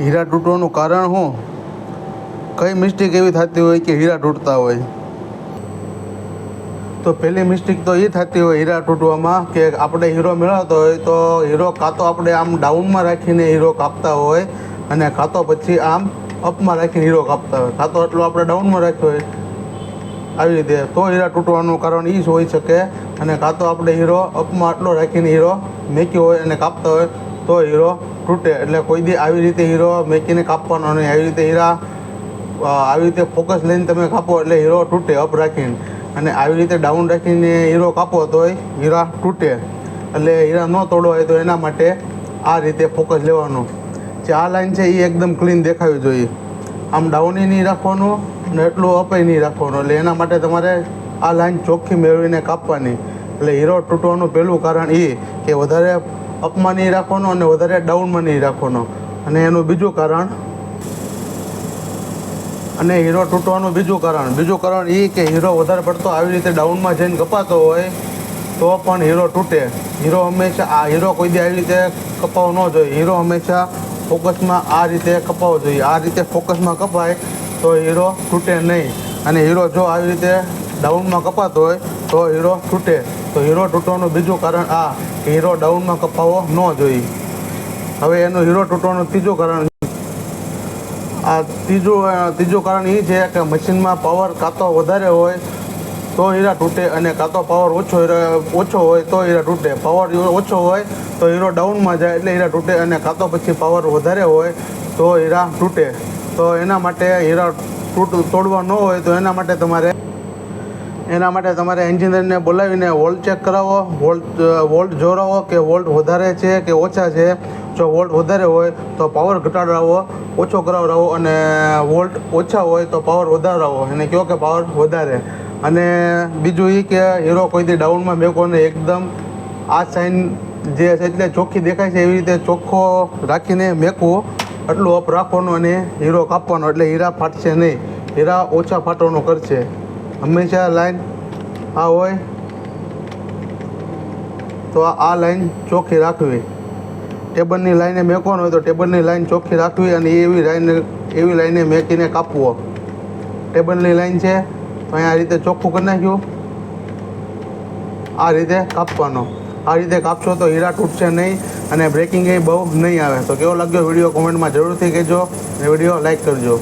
હીરા તૂટવાનું કારણ શું? કઈ મિસ્ટેક એવી થતી હોય કે હીરા તૂટતા હોય? તો પહેલી મિસ્ટેક તો એ થતી હોય હીરા તૂટવામાં કે આપણે હીરો મેળવતો હોય તો હીરો કાં તો આપણે આમ ડાઉનમાં રાખીને હીરો કાપતા હોય અને કાં તો પછી આમ અપમાં રાખીને હીરો કાપતા હોય. કાં તો એટલું આપણે ડાઉનમાં રાખ્યો હોય. આવી રીતે. તો હીરા તૂટવાનું કારણ એ જ હોઈ શકે અને કાં તો આપણે હીરો અપમાં આટલો રાખીને હીરો મેક્યો હોય અને કાપતા હોય તો હીરો તૂટે એટલે કોઈ દી આવી રીતે હીરો મેકીને કાપવાનો નહીં. આવી રીતે હીરા આવી રીતે ફોકસ લઈને તમે કાપો એટલે હીરો તૂટે અપ રાખીને. અને આવી રીતે ડાઉન રાખીને હીરો કાપો તોય હીરા તૂટે. એટલે હીરા ન તોડવા હોય તો એના માટે આ રીતે ફોકસ લેવાનું. જે આ લાઈન છે એ એકદમ ક્લીન દેખાવી જોઈએ. આમ ડાઉનય નહીં રાખવાનું અને એટલું અપય નહીં રાખવાનું. એટલે એના માટે તમારે આ લાઈન ચોખ્ખી મેળવીને કાપવાની. એટલે હીરો તૂટવાનું પહેલું કારણ એ કે વધારે અપમાં નહીં રાખવાનો અને વધારે ડાઉનમાં નહીં રાખવાનો. અને એનું બીજું કારણ અને હીરો તૂટવાનું બીજું કારણ. બીજું કારણ એ કે હીરો વધારે પડતો આવી રીતે ડાઉનમાં જઈને કપાતો હોય તો પણ હીરો તૂટે. હીરો હંમેશા, આ હીરો કોઈ દી આવી રીતે કપાવો ન જોઈએ. હીરો હંમેશા ફોકસમાં આ રીતે કપાવવો જોઈએ. આ રીતે ફોકસમાં કપાય તો હીરો તૂટે નહીં. અને હીરો જો આવી રીતે ડાઉનમાં કપાતો હોય તો હીરો તૂટે. તો હીરો તૂટવાનું બીજું કારણ આ હીરો ડાઉનમાં કપાવવો ન જોઈએ. હવે એનું હીરો તૂટવાનું ત્રીજું કારણ આ ત્રીજું ત્રીજું કારણ એ છે કે મશીનમાં પાવર કાં તો વધારે હોય, તો હીરા તૂટે અને કાં તો પાવર ઓછો ઓછો હોય, તો હીરા તૂટે. પાવર ઓછો હોય, તો હીરો ડાઉનમાં જાય એટલે હીરા તૂટે અને કાં તો પછી પાવર વધારે હોય, તો હીરા તૂટે. તો એના માટે હીરા તૂટ, તોડવા ન હોય, તો એના માટે તમારે એના માટે તમારે એન્જિનિયરને બોલાવીને વોલ્ટ ચેક કરાવો. વોલ્ટ વોલ્ટ જોડાવો કે વોલ્ટ વધારે છે કે ઓછા છે. જો વોલ્ટ વધારે હોય તો પાવર ઘટાડાવો, ઓછો કરાવડાવો અને વોલ્ટ ઓછા હોય તો પાવર વધારાવો. એને કહો કે પાવર વધારે. અને બીજું એ કે હીરો કોઈથી ડાઉનમાં મેકો ને એકદમ આ સાઇન જે છે એટલે ચોખ્ખી દેખાય છે એવી રીતે ચોખ્ખો રાખીને મેકવો. એટલું અપ રાખવાનું અને હીરો કાપવાનો. એટલે હીરા ફાટશે નહીં. હીરા ઓછા ફાટવાનું કરશે. હંમેશા લાઈન આ હોય તો આ લાઈન ચોખ્ખી રાખવી. ટેબલની લાઈને મેકવાનું હોય તો ટેબલની લાઈન ચોખ્ખી રાખવી અને એવી લાઈન એવી લાઈને મેકીને કાપવો. ટેબલની લાઈન છે, તો અહીંયા આ રીતે ચોખ્ખું કરી નાખ્યું. આ રીતે કાપવાનો. આ રીતે કાપશો તો હીરા તૂટશે નહીં અને બ્રેકિંગ એ બહુ નહીં આવે. તો કેવો લાગ્યો વીડિયો? કોમેન્ટમાં જરૂરથી કહેજો અને વીડિયો લાઈક કરજો.